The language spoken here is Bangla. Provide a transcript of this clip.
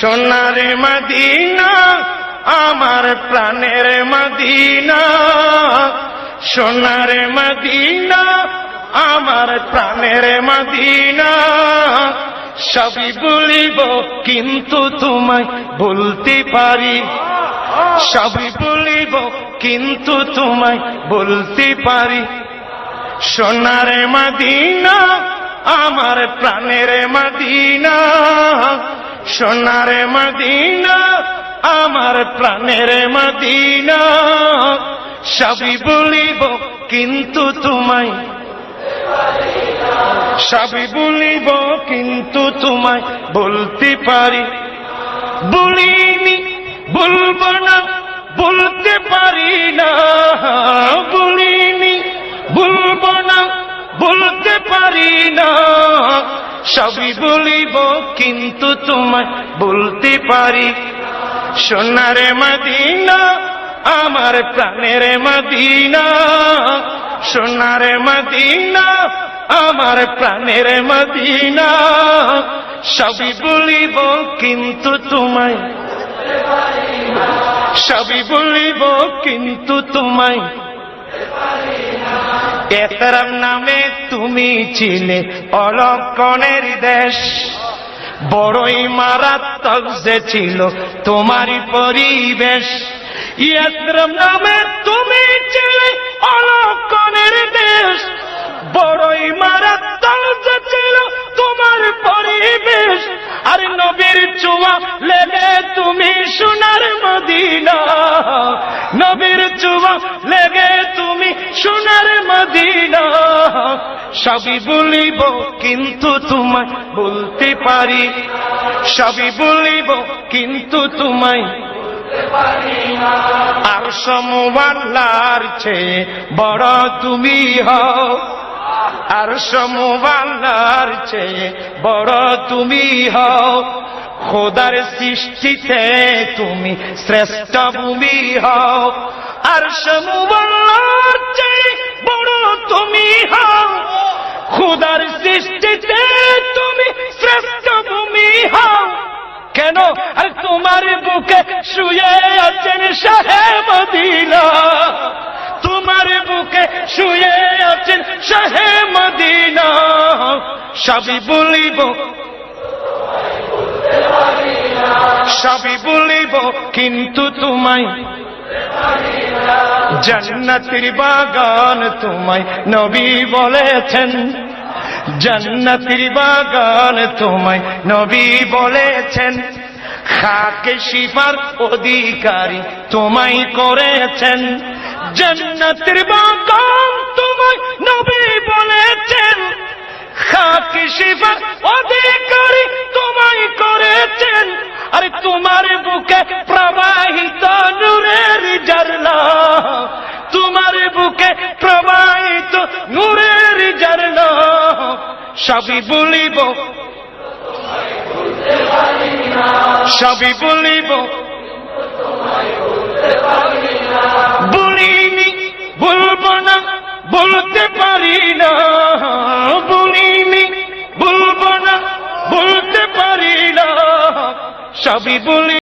সোনারে মদিনা, আমার প্রাণের মদিনা। সোনারে মদিনা, আমার প্রাণের মদিনা। সবই বলিব, কিন্তু তোমায় বলতে পারি। সবই বলিব, কিন্তু তোমায় বলতে পারি। সোনারে মদিনা, আমার প্রাণের মদিনা। সোনারে মদিনা, আমার প্রাণের মদিনা। সবই বলিব, কিন্তু তোমায়। সবই বলিব, কিন্তু তোমায় বলতে পারি। বলিনি, বলব না, বলতে পারি না। বলিনি, বলব না, বলতে পারি না। সবই বলিব, কিন্তু তোমায় বলতে পারি। সোনারে মদিনা, আমার প্রাণের মদিনা। সোনারে মদিনা, আমার প্রাণের মদিনা। সবই বলিব, কিন্তু তোমায় সবই বলিব, কিন্তু তোমায় এতরম নামে তুমি চিনে, অলক্ষণের দেশ। বড়ই মারাত্মক যে ছিল তোমারই পরিবেশ। ইয়াত্রম নামে তুমি ছিলে অলক্ষণের দেশ। বড়ই মারাত্মক যে ছিল তোমার পরিবেশ। আর নবীর চুয়া লেগে তুমি সোনার মদিনা। নবীর চুয়া লেগে তুমি সোনার মদিনা। সবই বলিব, কিন্তু তোমায় বলতে পারি। সবই বলিব, কিন্তু তোমায় আর সমবাল্লার চেয়ে বড় তুমি হও। আর সমবাল্লার চেয়ে বড় তুমি হও। খোদার সৃষ্টিতে তুমি শ্রেষ্ঠ ভূমি হও। আর সমবাল্লার খুদার সৃষ্টিতে তুমি শ্রেষ্ঠ ভূমি হও। কেন? আর তোমার বুকে শুয়ে আছেন শাহে মদিনা। তোমার বুকে শুয়ে আছেন শাহে মদিনা। সবই বলিব। সবই বলিব, কিন্তু তোমায় জান্নাতের বাগান তোমায় নবী বলেছেন। জান্নাতের বাগান তোমায় নবী বলেছেন। খাকে শিফার অধিকারী তোমায় করেছেন। জান্নাতের বাগান তোমায় নবী বলেছেন। খাকে শিফার অধিকারী তোমায় করেছেন। আরে তোমার বুকে প্রবাহিত সবই বলিব। বলিনি, বলব না, বলতে পারি না। বলিনি, বলব না, বলতে পারি না। সবই বলি